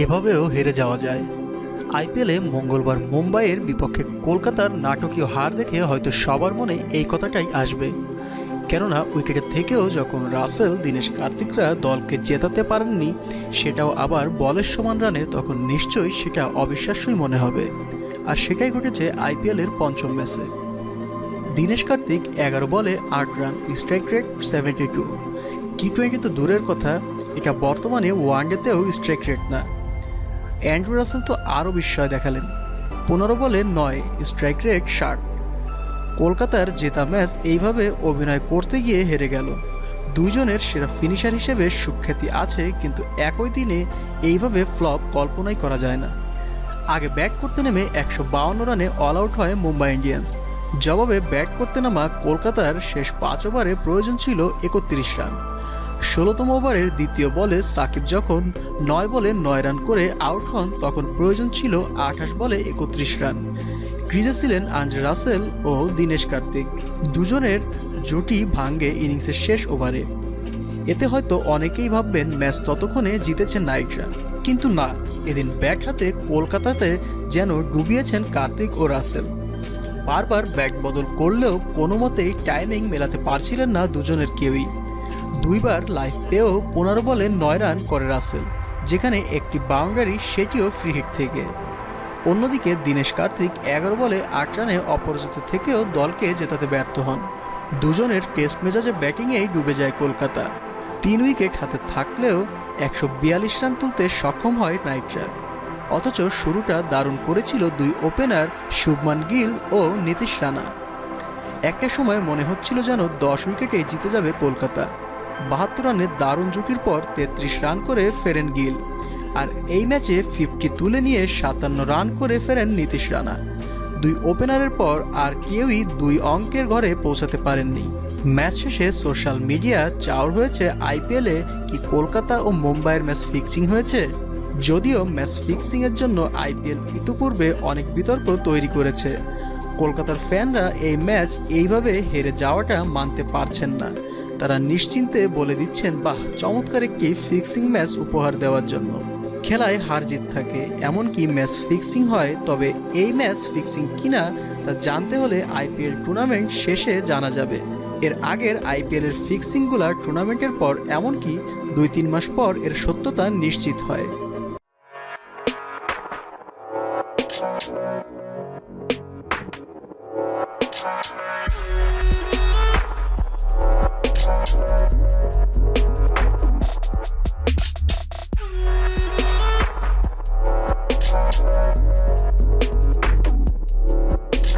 এভাবেও হেরে যাওয়া যায়। আইপিএলে মঙ্গলবার মুম্বাইয়ের বিপক্ষে কলকাতার নাটকীয় হার দেখে হয়তো সবার মনে এই কথাটাই আসবে। কেননা উইকেটের থেকেও যখন রাসেল, দীনেশ কার্তিকরা দলকে জেতাতে পারেননি, সেটাও আবার বলের সমান রানে, তখন নিশ্চয়ই সেটা অবিশ্বাস্যই মনে হবে। আর সেটাই ঘটেছে আইপিএলের পঞ্চম ম্যাচে। দীনেশ কার্তিক এগারো বলে, আট run, strike rate seventy two. T twenty তো দূরের কথা, এটা বর্তমানে ওয়ানডেতেও স্ট্রাইক রেট না। অ্যান্ড্রু রাসেল তো আরও বিস্ময় দেখালেন। পনেরো বলে নয় স্ট্রাইক রেট ষাট। কলকাতার জেতা ম্যাচ এইভাবে অভিনয় করতে গিয়ে হেরে গেল। দুইজনের সেরা ফিনিশার হিসেবে সুখ্যাতি আছে, কিন্তু একই দিনে এইভাবে ফ্লপ কল্পনাই করা যায় না। আগে ব্যাট করতে নেমে একশো বাউন্ন রানে অল আউট হয় মুম্বাই ইন্ডিয়ান্স। জবাবে ব্যাট করতে নামা কলকাতার শেষ পাঁচ ওভারে প্রয়োজন ছিল একত্রিশ রান ষোলোতম ওভারের দ্বিতীয় বলে সাকিব যখন নয় বলে নয় রান করে আউট হন, তখন প্রয়োজন ছিল আঠাশ বলে একত্রিশ রান। ক্রিজে ছিলেন আন্দ্রে রাসেল ও দীনেশ কার্তিক। দুজনের জুটি ভাঙ্গে ইনিংসের শেষ ওভারে। এতে হয়তো অনেকেই ভাববেন, ম্যাচ ততক্ষণে জিতেছেন নাইটরা কিন্তু না, এদিন ব্যাট হাতে কলকাতাতে যেন ডুবিয়েছেন কার্তিক ও রাসেল। বারবার ব্যাট বদল করলেও কোনো মতেই টাইমিং মেলাতে পারছিলেন না দুজনের কেউই। দুইবার লাইফ পেয়েও পনেরো বলে নয় রান করে রাসেল, যেখানে একটি বাউন্ডারি সেটিও ফ্রি হিট থেকে। অন্যদিকে দীনেশ কার্তিক এগারো বলে আট রানে অপরাজিত থেকেও দলকে জেতাতে ব্যর্থ হন। দুজনের টেস্ট মেজাজে ব্যাটিংয়েই ডুবে যায় কলকাতা। তিন উইকেট হাতে থাকলেও একশো বিয়াল্লিশ রান তুলতে সক্ষম হয় নাইটরা। অথচ শুরুটা দারুণ করেছিল দুই ওপেনার শুভমান গিল ও নীতিশ রানা। একটা সময় মনে হচ্ছিল যেন দশ উইকেটে জিতে যাবে কলকাতা। বাহাত্তর রানের দারুণ ঝুঁকির পর তেত্রিশ রান করে ফেরেন গিল। আর এই ম্যাচে ফিফটি তুলে নিয়ে সাতান্ন রান করে ফেরেন নীতিশ রানা। দুই ওপেনারের পর আর কেউই দুই অঙ্কের ঘরে পৌঁছাতে পারেননি। ম্যাচ শেষে সোশ্যাল মিডিয়া চাওর হয়েছে আইপিএলে কি কলকাতা ও মুম্বাইয়ের ম্যাচ ফিক্সিং হয়েছে? যদিও ম্যাচ ফিক্সিংয়ের জন্য আইপিএল ইতিপূর্বে অনেক বিতর্ক তৈরি করেছে। কলকাতার ফ্যানরা এই ম্যাচ এইভাবে হেরে যাওয়াটা মানতে পারছেন না। তারা নিশ্চিন্তে বলে দিচ্ছেন, বাহ, চমৎকার একটি ফিক্সিং ম্যাচ উপহার দেওয়ার জন্য। খেলায় হার জিত থাকে। এমনকি ম্যাচ ফিক্সিং হয়, তবে এই ম্যাচ ফিক্সিং কিনা তা জানতে হলে আইপিএল টুর্নামেন্ট শেষে জানা যাবে। এর আগের আইপিএলের ফিক্সিংগুলার টুর্নামেন্টের পর, এমনকি দুই তিন মাস পর এর সত্যতা নিশ্চিত হয়।